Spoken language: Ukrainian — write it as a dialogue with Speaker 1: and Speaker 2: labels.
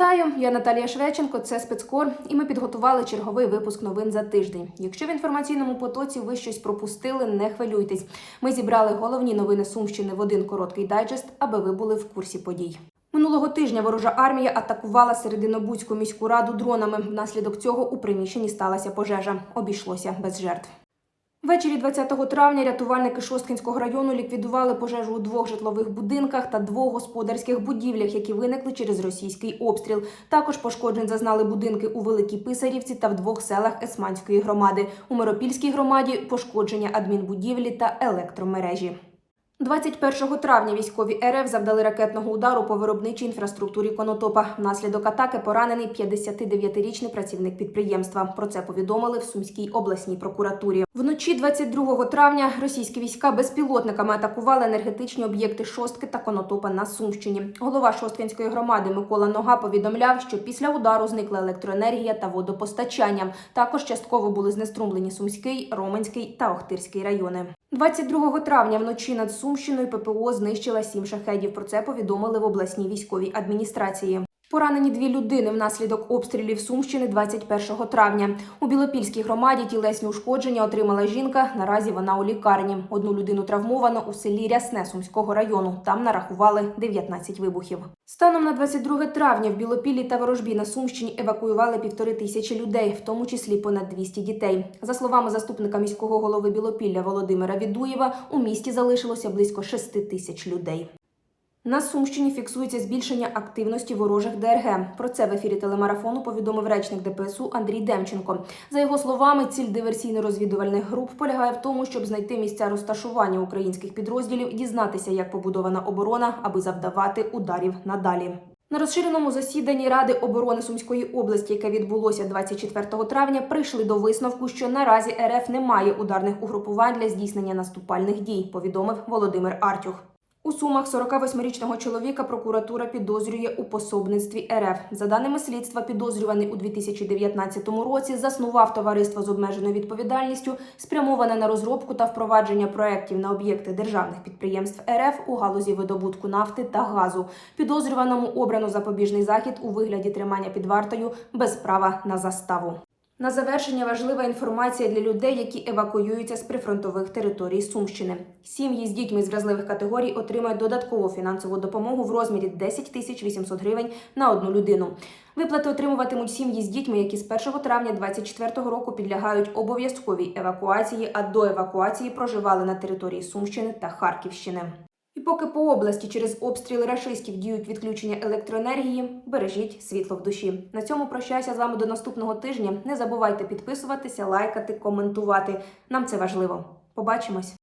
Speaker 1: Вітаю, я Наталія Швеченко. Це спецкор, і ми підготували черговий випуск новин за тиждень. Якщо в інформаційному потоці ви щось пропустили, не хвилюйтесь. Ми зібрали головні новини Сумщини в один короткий дайджест, аби ви були в курсі подій. Минулого тижня ворожа армія атакувала Серединобудську міську раду дронами. Внаслідок цього у приміщенні сталася пожежа. Обійшлося без жертв. Ввечері 20 травня рятувальники Шосткінського району ліквідували пожежу у двох житлових будинках та двох господарських будівлях, які виникли через російський обстріл. Також пошкоджень зазнали будинки у Великій Писарівці та в двох селах Есманської громади. У Миропільській громаді пошкодження адмінбудівлі та електромережі. 21 травня військові РФ завдали ракетного удару по виробничій інфраструктурі Конотопа. Внаслідок атаки поранений 59-річний працівник підприємства. Про це повідомили в Сумській обласній прокуратурі. Вночі 22 травня російські війська безпілотниками атакували енергетичні об'єкти Шостки та Конотопа на Сумщині. Голова Шосткинської громади Микола Нога повідомляв, що після удару зникла електроенергія та водопостачання. Також частково були знеструмлені Сумський, Роменський та Охтирський райони. 22 травня вночі над Сумщиною ППО знищила сім шахедів. Про це повідомили в обласній військовій адміністрації. Поранені дві людини внаслідок обстрілів Сумщини 21 травня. У Білопільській громаді тілесні ушкодження отримала жінка. Наразі вона у лікарні. Одну людину травмовано у селі Рясне Сумського району. Там нарахували 19 вибухів. Станом на 22 травня в Білопіллі та Ворожбі на Сумщині евакуювали півтори тисячі людей, в тому числі понад 200 дітей. За словами заступника міського голови Білопілля Володимира Відуєва, у місті залишилося близько 6 тисяч людей. На Сумщині фіксується збільшення активності ворожих ДРГ. Про це в ефірі телемарафону повідомив речник ДПСУ Андрій Демченко. За його словами, ціль диверсійно-розвідувальних груп полягає в тому, щоб знайти місця розташування українських підрозділів, дізнатися, як побудована оборона, аби завдавати ударів надалі. На розширеному засіданні Ради оборони Сумської області, яке відбулося 24 травня, прийшли до висновку, що наразі РФ не має ударних угрупувань для здійснення наступальних дій, повідомив Володимир Артюх. У Сумах 48-річного чоловіка прокуратура підозрює у пособництві РФ. За даними слідства, підозрюваний у 2019 році заснував товариство з обмеженою відповідальністю, спрямоване на розробку та впровадження проєктів на об'єкти державних підприємств РФ у галузі видобутку нафти та газу. Підозрюваному обрано запобіжний захід у вигляді тримання під вартою без права на заставу. На завершення важлива інформація для людей, які евакуюються з прифронтових територій Сумщини. Сім'ї з дітьми з вразливих категорій отримають додаткову фінансову допомогу в розмірі 10 тисяч 800 гривень на одну людину. Виплати отримуватимуть сім'ї з дітьми, які з 1 травня 2024 року підлягають обов'язковій евакуації, а до евакуації проживали на території Сумщини та Харківщини. І поки по області через обстріли рашистів діють відключення електроенергії, бережіть світло в душі. На цьому прощаюся з вами до наступного тижня. Не забувайте підписуватися, лайкати, коментувати. Нам це важливо. Побачимось.